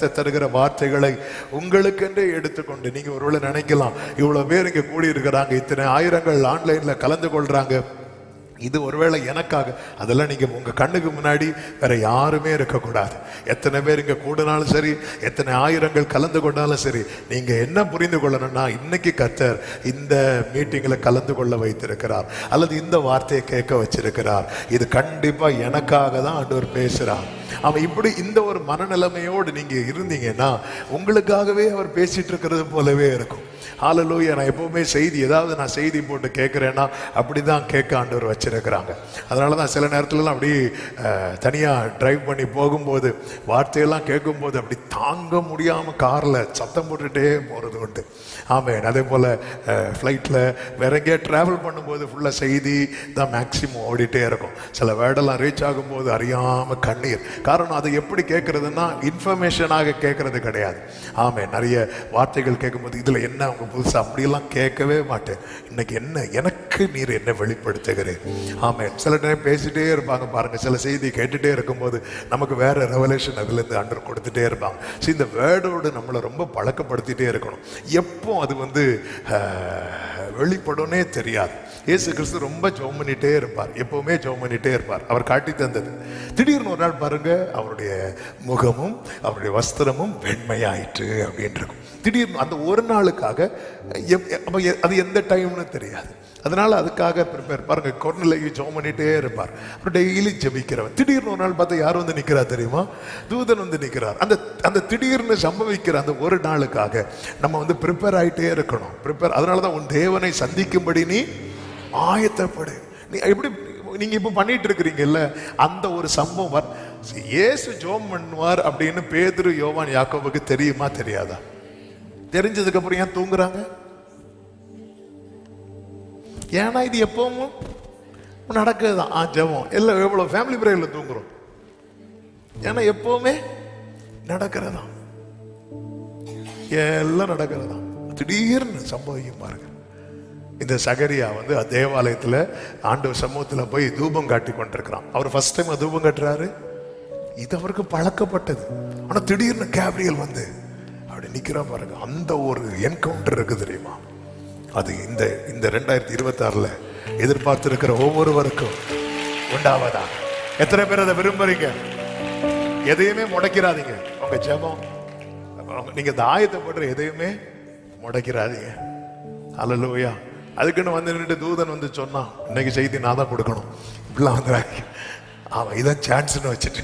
தருகிற வார்த்தைகளை உங்களுக்கென்றே எடுத்துக்கொண்டு நீங்க ஒருவேளை நினைக்கலாம் இவ்வளவு பேர் இங்க கூடி இருக்கிறாங்க இத்தனை ஆயிரங்கள் ஆன்லைன்ல கலந்து கொள்றாங்க. இது ஒருவேளை எனக்காக அதெல்லாம் நீங்க உங்க கண்ணுக்கு முன்னாடி வேற யாருமே இருக்கக்கூடாது. எத்தனை பேர் இங்க கூடினாலும் சரி எத்தனை ஆயிரங்கள் கலந்து கொண்டாலும் சரி நீங்க என்ன புரிந்து கொள்ளணும்னா இன்னைக்கு கத்தர் இந்த மீட்டிங்கில் கலந்து கொள்ள வைத்திருக்கிறார் அல்லது இந்த வார்த்தையை கேட்க வச்சிருக்கிறார். இது கண்டிப்பா எனக்காக தான் ஆண்டவர் பேசுகிறார் அவன் இப்படி இந்த ஒரு மனநிலைமையோடு நீங்கள் இருந்தீங்கன்னா உங்களுக்காகவே அவர் பேசிட்டு இருக்கிறது போலவே இருக்கும். ஹalleluya நான் எப்போவுமே செய்தி ஏதாவது நான் செய்தி போட்டு கேட்குறேன்னா அப்படி தான் கேட்க ஆண்டவர் வச்சிருக்கிறாங்க. அதனால தான் சில நேரத்துலலாம் அப்படி தனியாக டிரைவ் பண்ணி போகும்போது வார்த்தையெல்லாம் கேட்கும்போது அப்படி தாங்க முடியாமல் காரில் சத்தம் போட்டுகிட்டே போகிறது உண்டு. ஆமாம் அதே போல் ஃப்ளைட்டில் வேற எங்கேயா ட்ராவல் பண்ணும்போது ஃபுல்லாக செய்தி தான் மேக்சிமம் ஓடிட்டே இருக்கும். சில வேர்டெல்லாம் ரீச் ஆகும்போது அறியாமல் கண்ணீர். காரணம் அதை எப்படி கேட்குறதுன்னா இன்ஃபர்மேஷனாக கேட்குறது கிடையாது. ஆமாம் நிறைய வார்த்தைகள் கேட்கும்போது இதில் என்ன அவங்க புதுசாக அப்படியெல்லாம் கேட்கவே மாட்டேன். இன்னைக்கு என்ன எனக்கு நீர் என்ன வெளிப்படுத்துகிறேன் ஆமாம் சில டைம் பேசிட்டே இருப்பாங்க பாருங்க. சில செய்தி கேட்டுட்டே இருக்கும்போது நமக்கு வேற ரெவலேஷன் அதுலேருந்து அண்டர் கொடுத்துட்டே இருப்பாங்க. ஸோ இந்த வேர்டோடு நம்மளை ரொம்ப பழக்கப்படுத்திட்டே இருக்கணும். எப்போ அது வந்து வெளிப்படும்னே தெரியாது. இயேசு கிறிஸ்து ரொம்ப ஜோம் பண்ணிட்டே இருப்பார். எப்பவுமே ஜோம் பண்ணிட்டே இருப்பார். அவர் காட்டி தந்தது. திடீர்னு ஒரு நாள் பாருங்க அவருடைய முகமும் அவருடைய வஸ்திரமும் வெண்மையாயிற்று அப்படின்னு இருக்கும் திடீர்னு அந்த ஒரு நாளுக்காக எப்- அது எந்த டைம்னு தெரியாது. அதனால அதுக்காக ப்ரிப்பேர் பாருங்க கொர்நிலைக்கு ஜோம் பண்ணிட்டே இருப்பார். அப்புறம் டெய்லி ஜபிக்கிறவன் திடீர்னு ஒரு நாள் பார்த்தா யார் வந்து நிற்கிறா தெரியுமா? தூதன் வந்து நிற்கிறார் அந்த அந்த திடீர்னு சம்பவிக்கிற அந்த ஒரு நாளுக்காக நம்ம வந்து ப்ரிப்பேர் ஆயிட்டே இருக்கணும். ப்ரிப்பேர் அதனால தான் உன் தேவனை சந்திக்கும்படி நீ ஆயத்தப்படு. நீ எப்படி நீங்க இப்போ பண்ணிட்டு இருக்கிறீங்கல்ல அந்த ஒரு சம்பவம் ஏசு இயேசு ஜோம் பண்ணுவார் அப்படின்னு பேதுரு யோவான் யாக்கோவுக்கு தெரியுமா தெரியாதா? தெரிஞ்சதுக்கு அப்புறம் ஏன் தூங்குறாங்க? ஏன்னா இது எப்பவும் நடக்குது தான் ஆ ஜெபம். எல்லாம் எவ்வளோ ஃபேமிலி பிரேயரில் தூங்குறோம். ஏன்னா எப்பவுமே நடக்கிறதா எல்லாம் நடக்கிறதா திடீர்னு சம்பவிக்கும் பாருங்க. இந்த சகரியா வந்து தேவாலயத்தில் ஆண்டவர் சமூகத்தில் போய் தூபம் காட்டி கொண்டிருக்கிறான். அவர் ஃபர்ஸ்ட் டைம் தூபம் காட்டுறாரு. இது அவருக்கு பழக்கப்பட்டது. ஆனால் திடீர்னு கேப்ரியல் வந்து அப்படி நிற்கிறா பாருங்க. அந்த ஒரு என்கவுண்டர் இருக்கு தெரியுமா? அது இந்த இந்த ரெண்டாயிரத்தி இருபத்தாறுல எதிர்பார்த்திருக்கிற ஒவ்வொருவருக்கும் உண்டாவதா? எத்தனை பேர் அதை விரும்புறீங்க? எதையுமே முடக்கிறாதீங்க. உங்க ஜெபம் நீங்க இந்த ஆயத்தை போடுற எதையுமே முடக்கிறாதீங்க. அலலோயா அதுக்குன்னு வந்து நின்று தூதன் வந்து சொன்னான் இன்னைக்கு செய்தி நான் தான் கொடுக்கணும். இப்படிலாம் வந்துடுறாங்க அவன் இதான் சான்ஸ்னு வச்சுட்டு.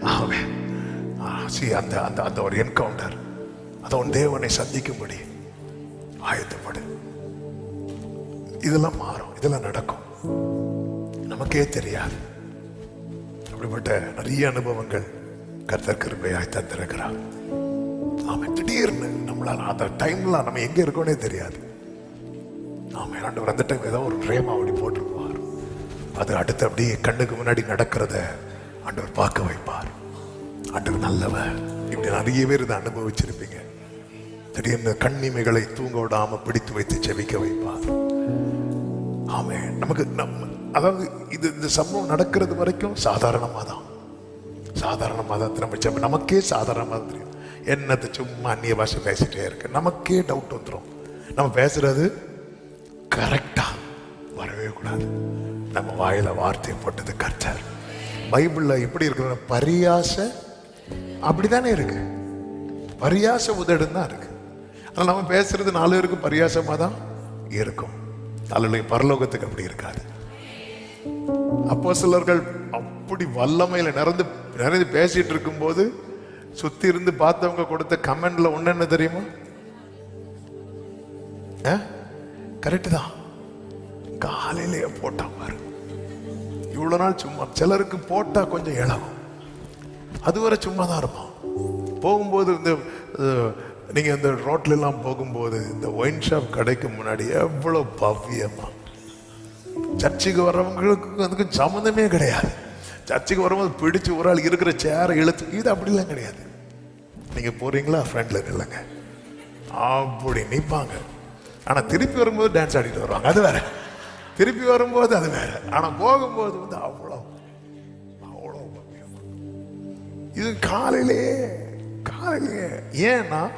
அவன் சி அந்த அந்த அந்த ஒரு என்கவுண்டர் அதை உன் தேவனை சந்திக்கும்படி ஆயத்தப்படு. இதெல்லாம் மாறும். இதெல்லாம் நடக்கும். நமக்கே தெரியாது. அப்படிப்பட்ட நிறைய அனுபவங்கள் கர்த்தர் கிருபையாய் தந்திருக்கிறார் அவன் திடீர்னு நம்மளால் அந்த டைம்லாம் நம்ம எங்கே இருக்கோனே தெரியாது. நாம் இரண்டு அந்த டைம் ஏதோ ஒரு ரேமா அப்படி போட்டிருப்பார். அது அடுத்து அப்படியே கண்ணுக்கு முன்னாடி நடக்கிறத ஆண்டவர் பார்க்க வைப்பார். ஆண்டவர் நல்லவர். இப்படி நிறைய பேர் இதை அனுபவிச்சிருப்பீங்க. திடீர்னு கண்ணிமைகளை தூங்க விடாம பிடித்து வைத்து செவிக்க வைப்பார். ஆமே நமக்கு நம்ம அதாவது இது இந்த சம்பவம் நடக்கிறது வரைக்கும் சாதாரணமாக தான். சாதாரணமாக தான் திரும்ப நமக்கே சாதாரணமாக தான் தெரியும். என்னத்தை சும்மா அந்நிய பாஷை பேசிட்டே இருக்கு. நமக்கே டவுட் வந்துடும் நம்ம பேசுறது கரெக்டா. வரவே கூடாது. நம்ம வாயில வார்த்தையை போட்டது கர்த்தர். பைபிள்ல எப்படி இருக்கிற பரியாச அப்படிதானே இருக்கு. பரியாச உதடுன்னு தான் இருக்கு. ஆனால் நம்ம பேசுறது நாலு பேருக்கு பரியாசமா தான் இருக்கும். அல்ல பரலோகத்துக்கு அப்படி இருக்காது. அப்போ சிலர்கள் அப்படி வல்லமையில நிறந்து நிறைந்து பேசிட்டு இருக்கும்போது சுத்தி இருந்து பார்த்தவங்க கொடுத்த கமெண்ட்ல ஒன்னு என்ன தெரியுமா? கரெக்டு தான். காலையிலேயே போட்டா பாரு. இவ்வளோ நாள் சும்மா சிலருக்கு போட்டால் கொஞ்சம் இளவும் அதுவரை சும்மா தான் இருப்போம். போகும்போது இந்த நீங்கள் இந்த ரோட்லெலாம் போகும்போது இந்த ஒயின் ஷாப் கடைக்கு முன்னாடி எவ்வளோ பவ்யமா. சர்ச்சுக்கு வர்றவங்களுக்கு அதுக்கு சம்மந்தமே கிடையாது. சர்ச்சுக்கு வரும்போது பிடிச்சு ஒரு ஆள் இருக்கிற சேரை இழுத்து இது அப்படிலாம் கிடையாது. நீங்கள் போகிறீங்களா ஃப்ரெண்டில் இல்லைங்க அப்படி நிற்பாங்க ஆனா திருப்பி வரும்போது டான்ஸ் ஆடிட்டு வருவாங்க. அது வேற. திருப்பி வரும்போது அது வேற. ஆனா போகும்போது வந்து அவ்வளோ அவ்வளோ. இது காலையிலே Hallelujah. ஏன்னா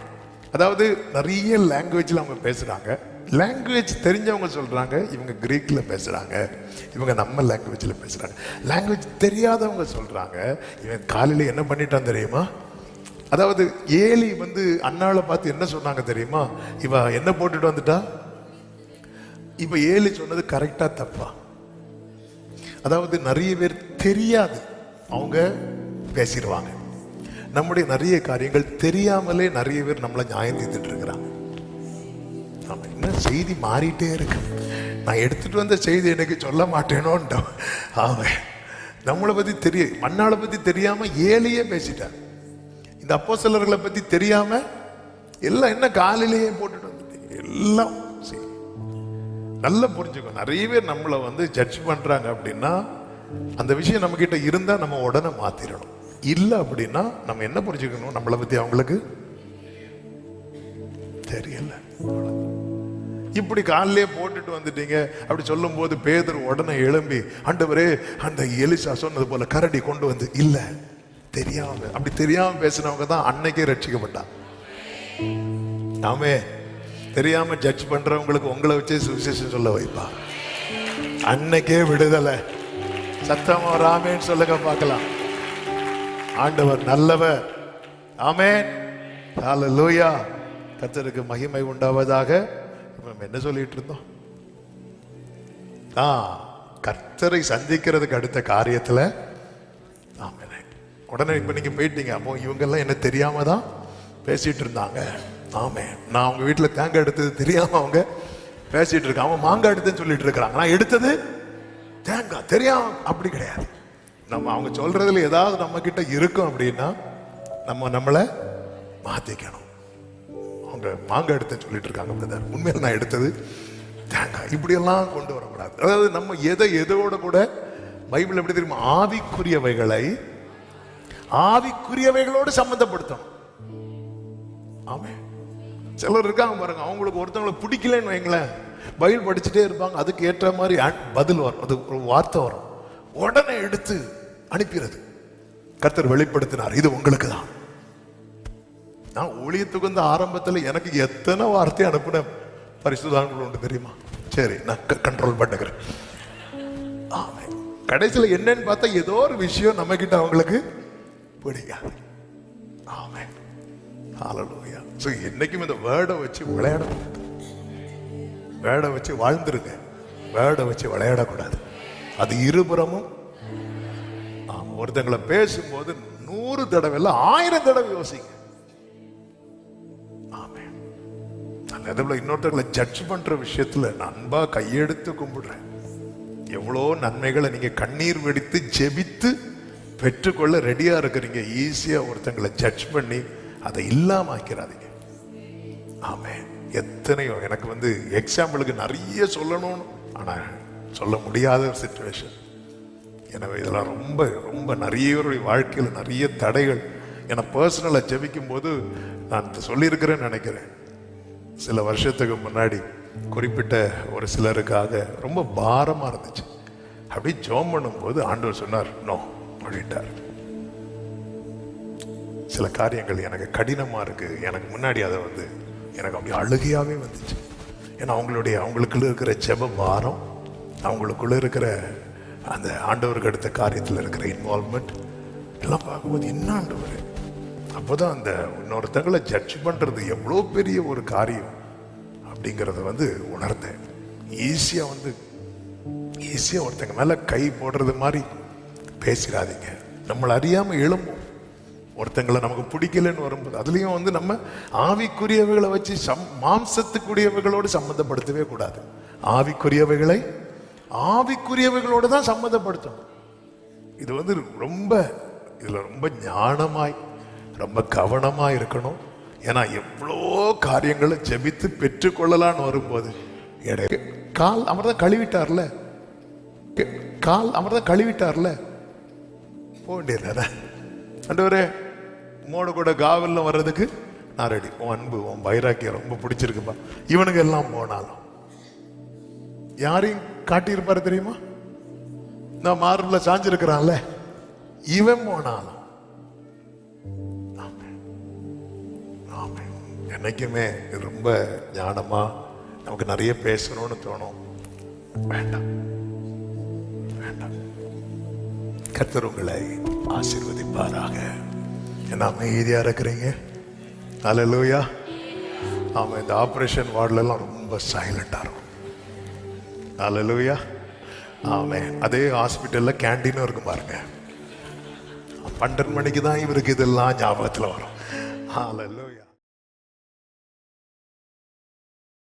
அதாவது நிறைய லாங்குவேஜ்ல அவங்க பேசுறாங்க. லாங்குவேஜ் தெரிஞ்சவங்க சொல்றாங்க இவங்க கிரீக்ல பேசுறாங்க இவங்க நம்ம லாங்குவேஜ்ல பேசுறாங்க. லாங்குவேஜ் தெரியாதவங்க சொல்றாங்க இவன் காலையில என்ன பண்ணிட்டான் தெரியுமா? அதாவது ஏலி வந்து அண்ணாவை பார்த்து என்ன சொன்னாங்க தெரியுமா? இவ என்ன போட்டுட்டு வந்துட்டா? இப்ப ஏலி சொன்னது கரெக்டா தப்பா? அதாவது நிறைய பேர் தெரியாது. அவங்க பேசிடுவாங்க. நம்முடைய நிறைய காரியங்கள் தெரியாமலே நிறைய பேர் நம்மளை நியாயம் தீர்த்துட்டு இருக்கிறாங்க. நம்ம என்ன செய்தி மாறிட்டே இருக்கு? நான் எடுத்துட்டு வந்த செய்தி எனக்கு சொல்ல மாட்டேனோன்ட்டோம். ஆமாம் நம்மளை பத்தி தெரிய மண்ணாளை பத்தி தெரியாம ஏலியே பேசிட்டேன் இந்த அப்போஸ்தலர்களை பத்தி தெரியாம எல்லாம் என்ன காலையிலேயே போட்டுட்டு வந்துட்டீங்க? எல்லாம் சரி. நல்லா புரிஞ்சுக்கோ. நிறைய பேர் நம்மளை வந்து ஜட்ஜ் பண்றாங்க அப்படின்னா அந்த விஷயம் நம்ம கிட்ட இருந்தா நம்ம உடனே மாத்திரணும். இல்லை அப்படின்னா நம்ம என்ன புரிஞ்சுக்கணும் நம்மளை பத்தி அவங்களுக்கு? தெரியல. இப்படி காலிலே போட்டுட்டு வந்துட்டீங்க அப்படி சொல்லும்போது பேதர் உடனே எழும்பி ஆண்டவரே அந்த எலிசா சொன்னது போல கரடி கொண்டு வந்து இல்லை தெரியாம அப்படி தெரியாம பேசினவங்க தான் அன்னைக்கே ரட்சிக்கப்பட்டான் நாமே தெரியாம ஜட்ஜ் பண்றவங்களுக்கு உங்களை வச்சே சுவிசேஷம் சொல்ல வைப்பா. அன்னைக்கே விடுதலை. சத்தமா ராமேன்னு சொல்லுங்க பார்க்கலாம். ஆண்டவர் நல்லவர். ஆமென். லூயா கர்த்தருக்கு மகிமை உண்டாவதாக. நம்ம என்ன சொல்லிட்டு இருந்தோம்? ஆ கர்த்தரை சந்திக்கிறதுக்கு அடுத்த காரியத்துல உடனே இப்போ நீங்கள் போயிட்டீங்க. அப்போ இவங்கெல்லாம் என்ன தெரியாமல் தான் பேசிகிட்டு இருந்தாங்க. ஆமே. நான் அவங்க வீட்டில் தேங்காய் எடுத்தது தெரியாமல் அவங்க பேசிகிட்டு இருக்காங்க. அவங்க மாங்காய் எடுத்துன்னு சொல்லிட்டு இருக்கிறாங்க. நான் எடுத்தது தேங்காய். தெரியாம அப்படி கிடையாது. நம்ம அவங்க சொல்கிறதுல ஏதாவது நம்மக்கிட்ட இருக்கும் அப்படின்னா நம்ம நம்மளை மாற்றிக்கணும் அவங்க மாங்காய் எடுத்தேன்னு சொல்லிட்டு இருக்காங்க பிரதர் உண்மையில் நான் எடுத்தது தேங்காய். இப்படியெல்லாம் கொண்டு வரக்கூடாது. அதாவது நம்ம எதை எதோட கூட பைபிள் எப்படி தெரியுமா? ஆவிக்குரியவைகளை ஆவிக்குரியவைகளோடு சம்பந்தப்படுத்தணும். ஆமே சிலர் இருக்காங்க பாருங்க அவங்களுக்கு ஒருத்தவங்களை பிடிக்கலன்னு வைங்களேன். பயில் படிச்சுட்டே இருப்பாங்க அதுக்கு ஏற்ற மாதிரி பதில் வரும். அது ஒரு வார்த்தை வரும். உடனே எடுத்து அனுப்பிடுறது. கர்த்தர் வெளிப்படுத்தினார் இது உங்களுக்கு தான். நான் ஊழியத்துக்கு வந்து ஆரம்பத்தில் எனக்கு எத்தனை வார்த்தை அனுப்பின பரிசுதான்கள் உண்டு தெரியுமா? சரி நான் கண்ட்ரோல் பண்ணுகிறேன். ஆமாம் கடைசியில் என்னன்னு பார்த்தா ஏதோ ஒரு விஷயம் நம்ம கிட்ட அவங்களுக்கு பிடிக்காது. ஆமே ஹalleluya. ஸோ என்றைக்கும் இந்த வேர்டை வச்சு விளையாடக்கூடாது வேர்டை வச்சு வாழ்ந்துருங்க. வேர்டை வச்சு விளையாடக்கூடாது. அது இருபுறமும் ஆமா ஒருத்தங்களை பேசும்போது நூறு தடவை இல்லை ஆயிரம் தடவை யோசிங்க. ஆமென். அந்த இடத்துல இன்னொருத்தர்களை ஜட்ஜ் பண்ற விஷயத்துல நான் கையெடுத்து கும்பிடுறேன். எவ்வளோ நன்மைகளை நீங்க கண்ணீர் வெடித்து ஜெபித்து பெற்றுக்கொள்ள ரெடியாக இருக்கிறீங்க ஈஸியாக ஒருத்தங்களை ஜட்ஜ் பண்ணி அதை இல்லாமல் ஆக்கிறாதீங்க ஆமே எத்தனையோ எனக்கு வந்து எக்ஸாம்பிளுக்கு நிறைய சொல்லணும்னு ஆனால் சொல்ல முடியாத ஒரு சுச்சுவேஷன் எனவே இதெல்லாம் ரொம்ப ரொம்ப நிறையவருடைய வாழ்க்கையில் நிறைய தடைகள். ஏன்னா பர்சனலாக ஜபிக்கும் போது நான் சொல்லியிருக்கிறேன்னு நினைக்கிறேன். சில வருஷத்துக்கு முன்னாடி குறிப்பிட்ட ஒரு சிலருக்காக ரொம்ப பாரமாக இருந்துச்சு. அப்படி ஜோம் பண்ணும்போது ஆண்டவர் சொன்னார் நோ பண்ணிட்டார் சில காரியங்கள் எனக்கு கடினமாக இருக்குது எனக்கு முன்னாடி அதை வந்து எனக்கு அப்படி அழுகையாகவே வந்துச்சு. ஏன்னா அவங்களுடைய அவங்களுக்குள்ள இருக்கிற ஜெப வாரம் அவங்களுக்குள்ளே இருக்கிற அந்த ஆண்டவருக்கு அடுத்த காரியத்தில் இருக்கிற இன்வால்மெண்ட் எல்லாம் பார்க்கும்போது என்ன ஆண்டவர்? அப்போ தான் அந்த இன்னொருத்தங்களை ஜட்ஜ் பண்ணுறது எவ்வளோ பெரிய ஒரு காரியம் அப்படிங்கிறத வந்து உணர்ந்தேன். ஈஸியாக வந்து ஈஸியாக ஒருத்தங்க மேலே கை போடுறது மாதிரி பேசிடாதீங்க. நம்மளை அறியாமல் எழும்பும். ஒருத்தங்களை நமக்கு பிடிக்கலன்னு வரும்போது அதுலேயும் வந்து நம்ம ஆவிக்குரியவைகளை வச்சு சம் மாம்சத்துக்குரியவைகளோடு சம்மந்தப்படுத்தவே கூடாது. ஆவிக்குரியவைகளை ஆவிக்குரியவைகளோடு தான் சம்மந்தப்படுத்தணும். இது வந்து ரொம்ப இதில் ரொம்ப ஞானமாய் ரொம்ப கவனமாக இருக்கணும். ஏன்னா எவ்வளோ காரியங்களை ஜெபித்து பெற்றுக்கொள்ளலான்னு வரும்போது எடை கால் அவர் தான் கழுவிட்டார்ல? கால் அவர் தான் கழுவிட்டார்ல? போக வேண்டியதானே அண்டவரே உம்மோட கூட காவலில் வர்றதுக்கு நான் ரெடி உன் அன்பு உன் வைராக்கியம் ரொம்ப பிடிச்சிருக்குப்பா. இவனுங்க எல்லாம் போனாலும். யாரையும் காட்டியிருப்பாரு தெரியுமா? நான் மார்பில் சாஞ்சிருக்கிறான்ல. இவன் போனாலும். என்னைக்குமே ரொம்ப ஞானமா நமக்கு நிறைய பேசணும்னு தோணும். வேண்டாம். வேண்டாம். கத்தர் உங்களை ஆசிர்வதிப்பாராக. என்ன அமைதியாக இருக்கிறீங்க? அல்லேலூயா ஆமாம் இந்த ஆப்ரேஷன் வார்டிலலாம் ரொம்ப சைலண்டாக இருக்கும். ஆல லூயா ஆமாம் அதே ஹாஸ்பிட்டலில் கேண்டீனும் இருக்கும் பாருங்க. பன்னெண்டு மணிக்கு தான் இவருக்கு இதெல்லாம் ஞாபகத்தில் வரும். அல்லேலூயா